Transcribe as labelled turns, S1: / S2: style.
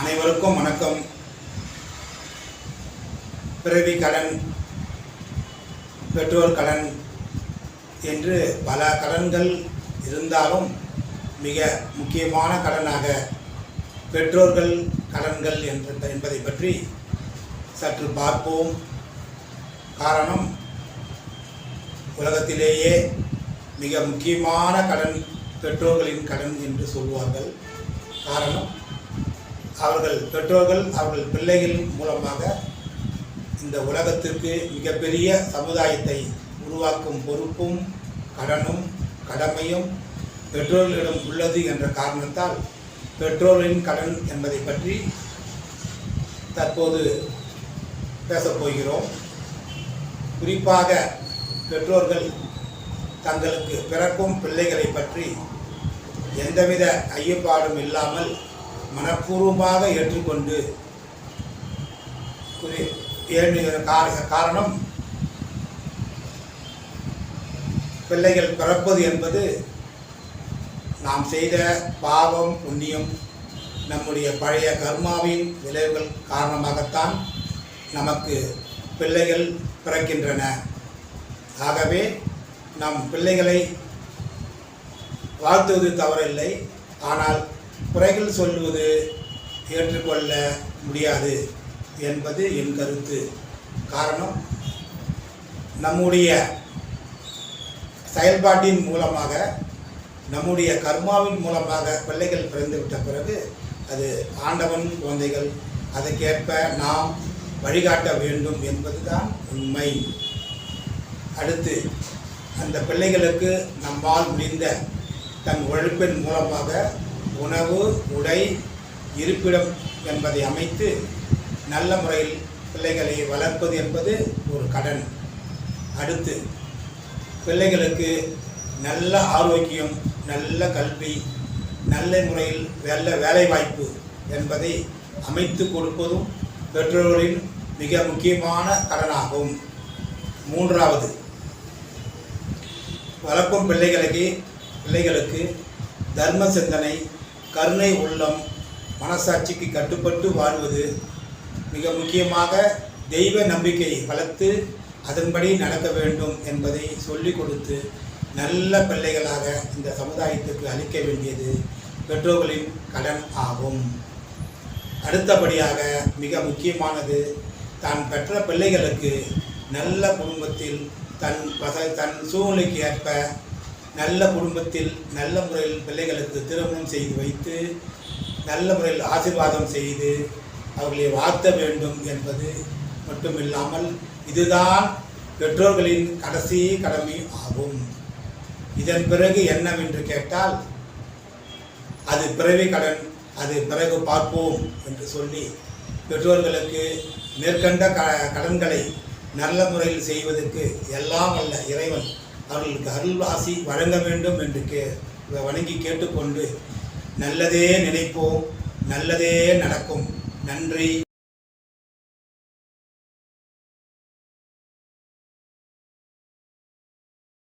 S1: அனைவருக்கும் வணக்கம். பிறவி கடன் பெற்றோர் கடன் என்று பல கடன்கள் இருந்தாலும் மிக முக்கியமான கடனாக பெற்றோர்கள் கடன்கள் என்று என்பதை பற்றி சற்று பார்ப்போம். காரணம் உலகத்திலேயே மிக முக்கியமான கடன் பெற்றோர்களின் கடன் என்று சொல்வார்கள். காரணம் அவர்கள் பெற்றோர்கள் அவர்கள் பிள்ளைகள் மூலமாக இந்த உலகத்திற்கு மிகப்பெரிய சமுதாயத்தை உருவாக்கும் பொறுப்பும் கடனும் கடமையும் பெற்றோர்களிடம் உள்ளது என்ற காரணத்தால் பெற்றோர்களின் கடன் என்பதை பற்றி தற்போது பேசப்போகிறோம் குறிப்பாக பெற்றோர்கள் தங்களுக்கு பிறக்கும் பிள்ளைகளை பற்றி எந்தவித ஐயப்பாடும் இல்லாமல் மனப்பூர்வமாக ஏற்றுக்கொண்டு குறி ஏழு காரணம் பிள்ளைகள் பிறப்பது என்பது நாம் செய்த பாவம் புண்ணியம் நம்முடைய பழைய கர்மாவின் விளைவுகள் காரணமாகத்தான் நமக்கு பிள்ளைகள் பிறக்கின்றன. ஆகவே நம் பிள்ளைகளை வாழ்த்துவது தவறில்லை. ஆனால் குறைகள் சொல்வது ஏற்றுக்கொள்ள முடியாது என்பது என் கருத்து. காரணம் நம்முடைய செயல்பாட்டின் மூலமாக நம்முடைய கர்மாவின் மூலமாக பிள்ளைகள் பிறந்துவிட்ட பிறகு அது ஆண்டவன் குழந்தைகள் அதற்கேற்ப நாம் வழிகாட்ட வேண்டும் என்பதுதான் உண்மை. அடுத்து அந்த பிள்ளைகளுக்கு நம்மால் முடிந்த தன் உழைப்பின் மூலமாக உணவு உடை இருப்பிடம் என்பதை அமைத்து நல்ல முறையில் பிள்ளைகளை வளர்ப்பது என்பது ஒரு கடன். அடுத்து பிள்ளைகளுக்கு நல்ல ஆரோக்கியம் நல்ல கல்வி நல்ல முறையில் நல்ல வேலைவாய்ப்பு என்பதை அமைத்து கொடுப்பதும் பெற்றோர்களின் மிக முக்கியமான கடனாகும். மூன்றாவது வளர்க்கும் பிள்ளைகளுக்கு பிள்ளைகளுக்கு தர்ம சிந்தனை கருணை உள்ளம் மனசாட்சிக்கு கட்டுப்பட்டு வாழ்வது மிக முக்கியமாக தெய்வ நம்பிக்கை வளர்த்து அதன்படி நடக்க வேண்டும் என்பதை சொல்லிக் கொடுத்து நல்ல பிள்ளைகளாக இந்த சமுதாயத்துக்கு அளிக்க வேண்டியது பெற்றோர்களின் கடன் ஆகும். அடுத்தபடியாக மிக முக்கியமானது தான் பெற்ற பிள்ளைகளுக்கு நல்ல குடும்பத்தில் தன் வச தன் சூழ்நிலைக்கு ஏற்ப நல்ல குடும்பத்தில் நல்ல முறையில் பிள்ளைகளுக்கு திருமணம் செய்து வைத்து நல்ல முறையில் ஆசீர்வாதம் செய்து அவர்களை வாழ்த்த வேண்டும் என்பது மட்டுமில்லாமல் இதுதான் பெற்றோர்களின் கடைசி கடமை ஆகும். இதன் பிறகு என்னவென்று கேட்டால் அது பிறவி கடன் அது பிறகு பார்ப்போம் என்று சொல்லி பெற்றோர்களுக்கு மேற்கண்ட க கடன்களை நல்ல முறையில் செய்வதற்கு எல்லாம் அல்ல இறைவன் அவர்களுக்கு அருள் வழங்க வேண்டும் என்று கே வணங்கி கேட்டுக்கொண்டு நல்லதே நினைப்போம் நல்லதே நடக்கும். நன்றி.